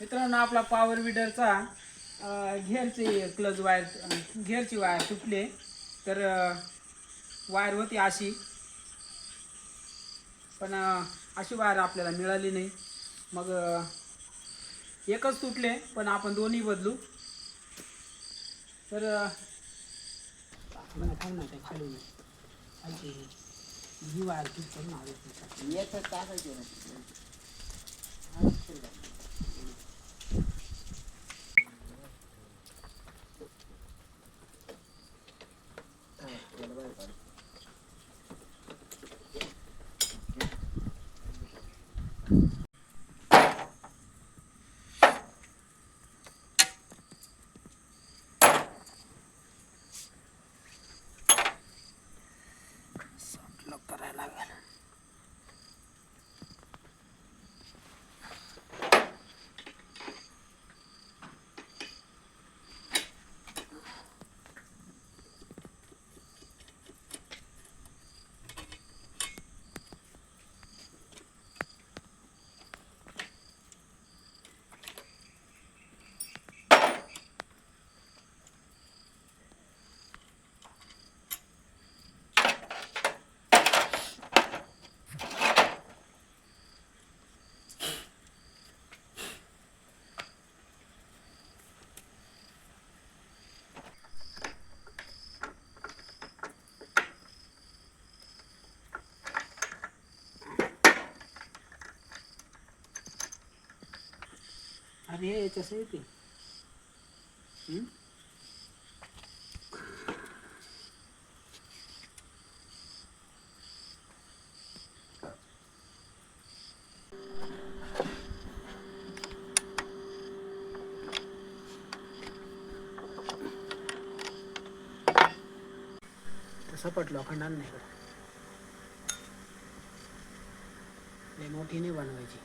मित्रांनो आपला पॉवर विडरचा घेरची क्लज वायर घेरची वायर तुटली. तर वायर होती अशी. पण अशी वायर आपल्याला मिळाली नाही. मग एकच तुटले पण आपण दोन्ही बदलू. तर खाली ही वायर तुटते अरे याच्यास येते हम्म? तसं पटलं खंडान नाही कर लय मोठी नाही बनवायची.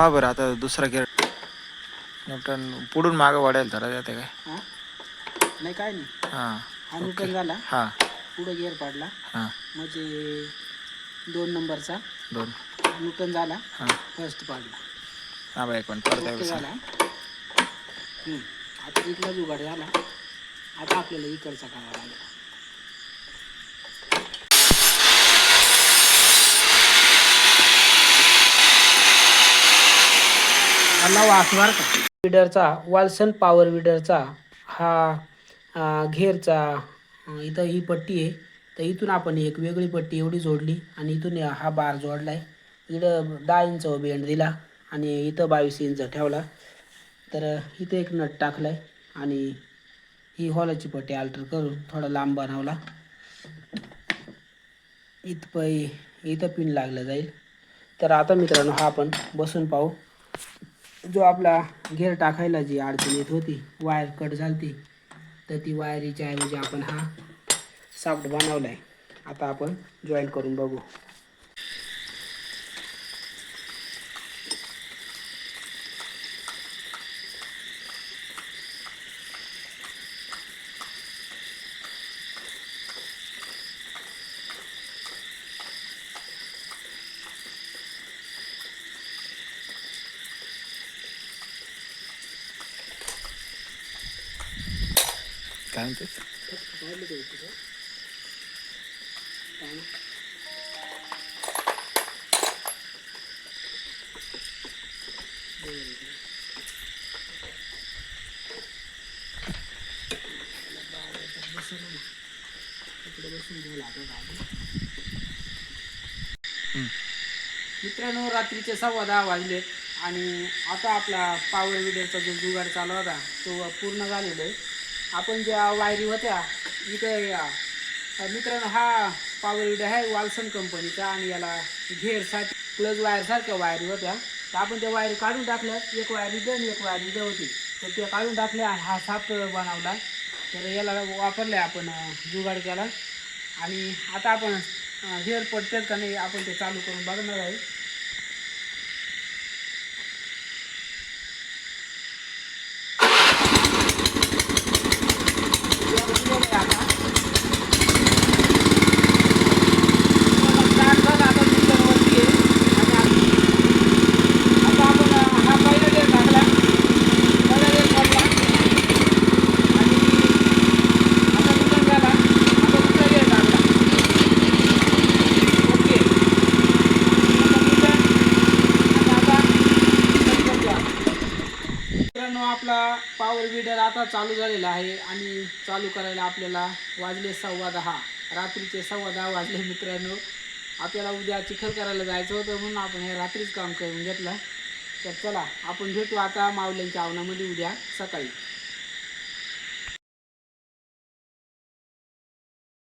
पहा बरं आता दुसरा गेअर न्यूटन पुढून मागं वाढायला धरा जाते काय? हा? नाही काय नाही. हां हा न्यूटन झाला. हां. पुढं गिअर पाडला. हां. म्हणजे दोन नंबरचा. दोन. न्यूटन झाला. हां. फर्स्ट पाडला. हां बाई पण परत ओके झाला. हम्म. आता इथला जुगाड झाला. आता आपल्याला इकडचा करावा लागला. आला का? विडरचा वाल्सन पॉवर विडरचा हा घेरचा इथं ही पट्टी आहे. तर इथून आपण एक वेगळी पट्टी एवढी जोडली आणि इथून हा बार जोडला आहे इकडं दहा इंच बेंड दिला आणि इथं बावीस इंच ठेवला. तर इथं एक नट टाकला आहे आणि ही हॉलाची पट्टी अल्टर करून थोडा लांब बनवला. इथं इथं पिन लागलं जाईल. तर आता मित्रांनो हा आपण बसून पाहू. जो आपला घेर टाकायला जी अडचण येत होती वायर कट झालती तर ती वायरीच्या ऐवजी आपण हा साफ्ट बनवला आहे आता आपण जॉईन करून बघू. काय म्हणते मित्रांनो रात्रीचे सव्वा दहा वाजलेत आणि आता आपला पॉवर विडरचा जो जुगाड चालू होता तो पूर्ण झालेला आहे. आपण ज्या वायरी होत्या इथे मित्रांनो हा पॉवर विडर आहे वाल्सन कंपनीचा आणि याला घेरसाठी प्लस वायरसारख्या वायरी होत्या. तर आपण त्या वायरी काढून टाकल्या. एक वायरी इथं एक वायरी दे होती. तर त्या काढून टाकल्या आणि हा साप बनवला. तर याला वापरल्या आपण जुगाड केला. आणि आता आपण हेअर पडतात का नाही आपण ते चालू करून बघणार आहे आता आपण हा पहिला गेअर टाकला पहिला गेअर टाकला आणि आता दुसरा झाला आता दुसरा गेअर टाकला ओके आता दुसरा आणि आता मित्रांनो आपला पॉवर विडर आता चालू झालेला आहे आणि चालू करायला आपल्याला वाजले सव्वा दहा. रात्रीचे सव्वा दहा वाजले मित्रांनो. आपल्याला उद्या चिखल करायला जायचं होतं म्हणून आपण हे रात्रीच काम करून घेतलं. तर चला आपण भेटू आता माऊल्यांच्या आवनामध्ये उद्या सकाळी.